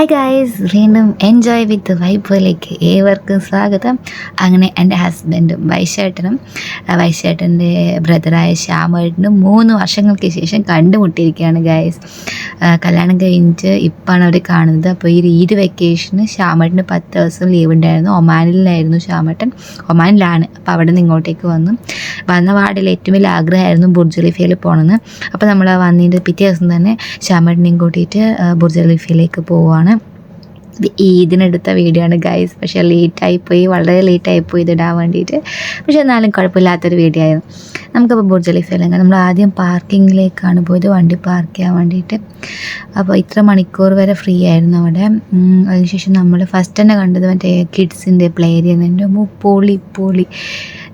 Hi guys വീണ്ടും enjoy with വൈബിലേക്ക് ഏവർക്കും സ്വാഗതം. അങ്ങനെ എന്റെ ഹസ്ബൻഡും വൈശേട്ടനും വൈശേട്ടന്റെ ബ്രദറായ ശ്യാമേട്ടനും മൂന്ന് വർഷങ്ങൾക്ക് ശേഷം കണ്ടുമുട്ടിയിരിക്കുകയാണ് ഗായ്സ് കല്യാണം കഴിഞ്ഞിട്ട് ഇപ്പോഴാണ് അവർ കാണുന്നത്. അപ്പോൾ ഈ ഈദ് വെക്കേഷന് ശ്യാമേട്ടന് പത്ത് ദിവസം ലീവ് ഉണ്ടായിരുന്നു. ഒമാനിലായിരുന്നു ശ്യാമേട്ടൻ. ഒമാനിലാണ്. അപ്പോൾ അവിടെ നിന്ന് ഇങ്ങോട്ടേക്ക് വന്നു. വന്ന വാർഡിൽ ഏറ്റവും വലിയ ആഗ്രഹമായിരുന്നു ബുർജലിഫയിൽ പോകണമെന്ന്. അപ്പോൾ നമ്മൾ വന്നതിന്റെ പിറ്റേ ദിവസം തന്നെ ശ്യാമേട്ടനെയും കൂട്ടിയിട്ട് ബുർജലിഫയിലേക്ക് പോവുകയാണ്. ഈദിനെടുത്ത വീഡിയോ ആണ് ഗൈസ് പക്ഷേ ലേറ്റായിപ്പോയി വളരെ ലേറ്റായിപ്പോയി ഇതിടാൻ വേണ്ടിയിട്ട്. പക്ഷേ എന്നാലും കുഴപ്പമില്ലാത്തൊരു വീഡിയോ ആയിരുന്നു. നമുക്കപ്പോൾ ബുർജ് അല്ലെങ്കിൽ നമ്മൾ ആദ്യം പാർക്കിങ്ങിലേക്കാണ് പോയത്. വണ്ടി പാർക്ക് ചെയ്യാൻ വേണ്ടിയിട്ട്. അപ്പോൾ ഇത്ര മണിക്കൂർ വരെ ഫ്രീ ആയിരുന്നു അവിടെ. അതിനുശേഷം നമ്മൾ ഫസ്റ്റ് തന്നെ കണ്ടത് മറ്റേ കിഡ്സിന്റെ പ്ലേ ഏരിയ എന്റെ പൊളി പൊളി.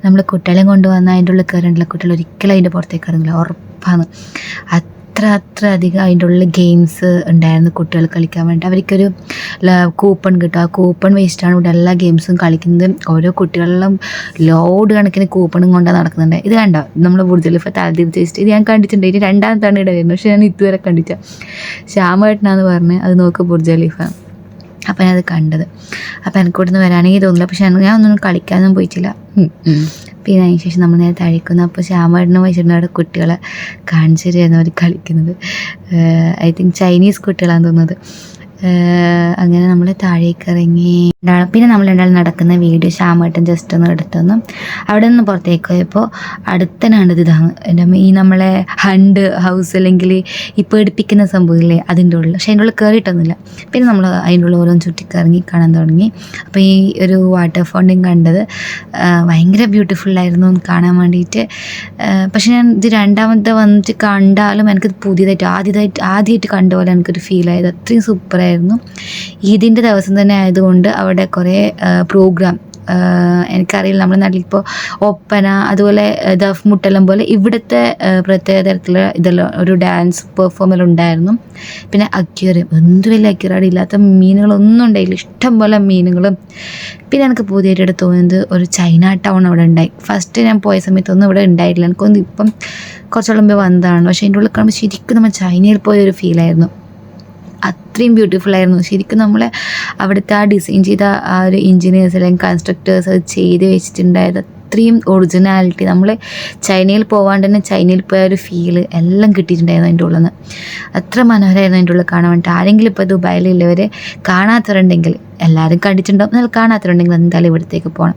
നമ്മൾ കുട്ടികളെ കൊണ്ടുവന്നാൽ അതിന്റെ ഉള്ളിൽ കയറേണ്ടില്ല കുട്ടികൾ ഒരിക്കലും അതിന്റെ പുറത്തേക്ക് ഇറങ്ങില്ല ഉറപ്പാണ്. അത്ര അത്ര അധികം അതിന്റെ ഉള്ളിൽ ഗെയിംസ് ഉണ്ടായിരുന്നു കുട്ടികൾ കളിക്കാൻ വേണ്ടി. അവർക്കൊരു കൂപ്പൺ കിട്ടും. ആ കൂപ്പൺ വേസ്റ്റാണ് ഇവിടെ എല്ലാ ഗെയിംസും കളിക്കുന്നത്. ഓരോ കുട്ടികളിലും ലോഡ് കണക്കിന് കൂപ്പണും കൊണ്ടാണ് നടക്കുന്നുണ്ട്. ഇത് കണ്ടോ? നമ്മൾ ബുർജലിഫ തലതിരിച്ച് വെച്ചിട്ട് ഇത് ഞാൻ കണ്ടിട്ടുണ്ട്. ഇനി രണ്ടാമത്താണ് ഇവിടെ വരുന്നത് പക്ഷേ ഞാൻ ഇതുവരെ കണ്ടിച്ച ശ്യാമേട്ടനാന്ന് പറഞ്ഞ് അത് നോക്ക് ബുർജലിഫ അപ്പം ഞാനത് കണ്ടത്. അപ്പം എനിക്ക് ഇവിടുന്ന് വരാനെങ്കിൽ തോന്നില്ല പക്ഷെ ഞാൻ ഒന്നും കളിക്കാനൊന്നും പോയിട്ടില്ല. പിന്നെ അതിന് ശേഷം നമ്മൾ നേരെ തഴിക്കുന്നു അപ്പോൾ ശ്യാമേട്ടനും വെച്ചിട്ടുണ്ട് അവിടെ കുട്ടികളെ കാണിച്ചു തരുമായിരുന്നു അവർ കളിക്കുന്നത്. ഐ തിങ്ക് ചൈനീസ് കുട്ടികളാണെന്ന് തോന്നുന്നത്. അങ്ങനെ നമ്മൾ താഴേക്ക് ഇറങ്ങി പിന്നെ നമ്മൾ രണ്ടാൾ നടക്കുന്ന വീഡിയോ ശ്യാമേട്ടൻ ജസ്റ്റ് ഒന്ന് എടുത്തുനിന്ന് അവിടെ നിന്ന് പുറത്തേക്ക് പോയപ്പോൾ അടുത്തനാണ് ഇത് ഈ നമ്മളെ ഹണ്ട് ഹൗസ് അല്ലെങ്കിൽ ഈ പേടിപ്പിക്കുന്ന സംഭവമില്ലേ അതിന്റെ ഉള്ളിൽ. പക്ഷേ അതിന്റെ ഉള്ളിൽ കയറിയിട്ടൊന്നുമില്ല പിന്നെ നമ്മൾ അതിന്റെ ഉള്ളിൽ ഓരോന്ന് ചുറ്റിക്കറങ്ങി കാണാൻ തുടങ്ങി. അപ്പോൾ ഈ ഒരു വാട്ടർ ഫോണ്ടും കണ്ടത് ഭയങ്കര ബ്യൂട്ടിഫുള്ളായിരുന്നു കാണാൻ വേണ്ടിയിട്ട്. പക്ഷേ ഞാൻ ഇത് രണ്ടാമത്തെ വന്നിട്ട് കണ്ടാലും എനിക്കത് പുതിയതായിട്ട് ആദ്യമായിട്ട് ആദ്യമായിട്ട് കണ്ട പോലെ എനിക്കൊരു ഫീൽ ആയത്. അത്രയും സൂപ്പറായിരുന്നു ഈദിന്റെ ദിവസം തന്നെ ആയതുകൊണ്ട് അവിടെ കുറേ പ്രോഗ്രാം എനിക്കറിയില്ല. നമ്മുടെ നാട്ടിൽ ഇപ്പോൾ ഒപ്പന അതുപോലെ ദഫ് മുട്ടലം പോലെ ഇവിടുത്തെ പ്രത്യേക തരത്തിലുള്ള ഇതെല്ലാം ഒരു ഡാൻസ് പെർഫോമൽ ഉണ്ടായിരുന്നു. പിന്നെ അക്യൂറിയം എന്ത് വലിയ അക്യൂറാടി ഇല്ലാത്ത മീനുകളൊന്നും ഉണ്ടായില്ല. ഇഷ്ടം പോലെ മീനുകളും. പിന്നെ എനിക്ക് പുതിയതായിട്ട് തോന്നുന്നത് ഒരു ചൈന ടൗൺ അവിടെ ഉണ്ടായി. ഫസ്റ്റ് ഞാൻ പോയ സമയത്തൊന്നും ഇവിടെ ഉണ്ടായിട്ടില്ല. എനിക്കൊന്നും ഇപ്പം കുറച്ചോളം മുമ്പ് വന്നതാണ്. പക്ഷേ അതിന്റെ ഉള്ളിൽ കാണുമ്പോൾ ശരിക്കും നമ്മൾ ചൈനയിൽ പോയ ഒരു ഫീലായിരുന്നു അത്രയും ബ്യൂട്ടിഫുൾ ആയിരുന്നു. ശരിക്കും നമ്മളെ അവിടുത്തെ ആ ഡിസൈൻ ചെയ്ത ആ ഒരു എഞ്ചിനീയേഴ്സ് അല്ലെങ്കിൽ കൺസ്ട്രക്ടേഴ്സ് അത് ചെയ്ത് വെച്ചിട്ടുണ്ടായത് അത്രയും ഒറിജിനാലിറ്റി നമ്മൾ ചൈനയിൽ പോവാണ്ട് തന്നെ ചൈനയിൽ പോയ ഒരു ഫീൽ എല്ലാം കിട്ടിയിട്ടുണ്ടായിരുന്നു അതിന്റെ ഉള്ളിൽ നിന്ന് അത്ര മനോഹരമായിരുന്നു അതിന്റെ ഉള്ളിൽ കാണാൻ വേണ്ടിയിട്ട് ആരെങ്കിലും ഇപ്പോൾ ദുബായിലുള്ളവർ കാണാത്തവരുണ്ടെങ്കിൽ എല്ലാവരും കണ്ടിട്ടുണ്ടാവും. എന്നാൽ കാണാത്തവരുണ്ടെങ്കിൽ എന്തായാലും ഇവിടത്തേക്ക് പോകണം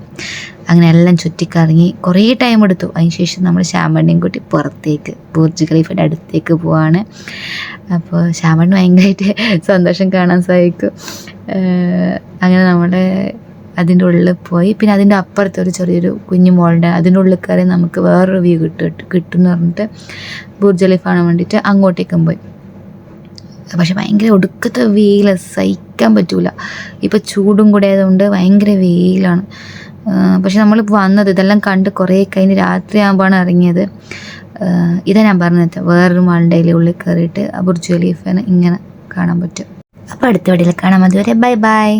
അങ്ങനെ എല്ലാം ചുറ്റിക്കറങ്ങി കുറേ ടൈം എടുത്തു. അതിനുശേഷം നമ്മൾ ശ്യാമണ്ണയും കൂട്ടി പുറത്തേക്ക് ബുർജ് ഖലീഫയുടെ അടുത്തേക്ക് പോവാണ്. അപ്പോൾ ശ്യാമണ്ണ ഭയങ്കരമായിട്ട് സന്തോഷം കാണാൻ സാധിക്കും. അങ്ങനെ നമ്മുടെ അതിന്റെ ഉള്ളിൽ പോയി. പിന്നെ അതിന്റെ അപ്പുറത്ത് ഒരു ചെറിയൊരു കുഞ്ഞു മോളുടെ അതിന്റെ ഉള്ളിൽ കയറി നമുക്ക് വേറൊരു വ്യൂ കിട്ടും കിട്ടും എന്ന് പറഞ്ഞിട്ട് ബുർജ് ഖലീഫ കാണാൻ വേണ്ടിയിട്ട് അങ്ങോട്ടേക്കും പോയി. പക്ഷെ ഭയങ്കര ഒടുക്കത്തെ വെയിൽ സഹിക്കാൻ പറ്റൂല. ഇപ്പോൾ ചൂടും കൂടെ ആയതുകൊണ്ട് ഭയങ്കര വെയിലാണ്. പക്ഷെ നമ്മൾ വന്നത് ഇതെല്ലാം കണ്ട് കുറേ കഴിഞ്ഞ് രാത്രിയാകുമ്പോഴാണ് ഇറങ്ങിയത്. ഇതാ ഞാൻ പറഞ്ഞത് വേറൊരു മാളിന്റെ ഉള്ളിൽ കയറിയിട്ട് ബുർജ് ഖലീഫനെ ഇങ്ങനെ കാണാൻ പറ്റും. അപ്പോൾ അടുത്ത വീഡിയോയിൽ കാണാം. അതുവരെ ബൈ ബൈ.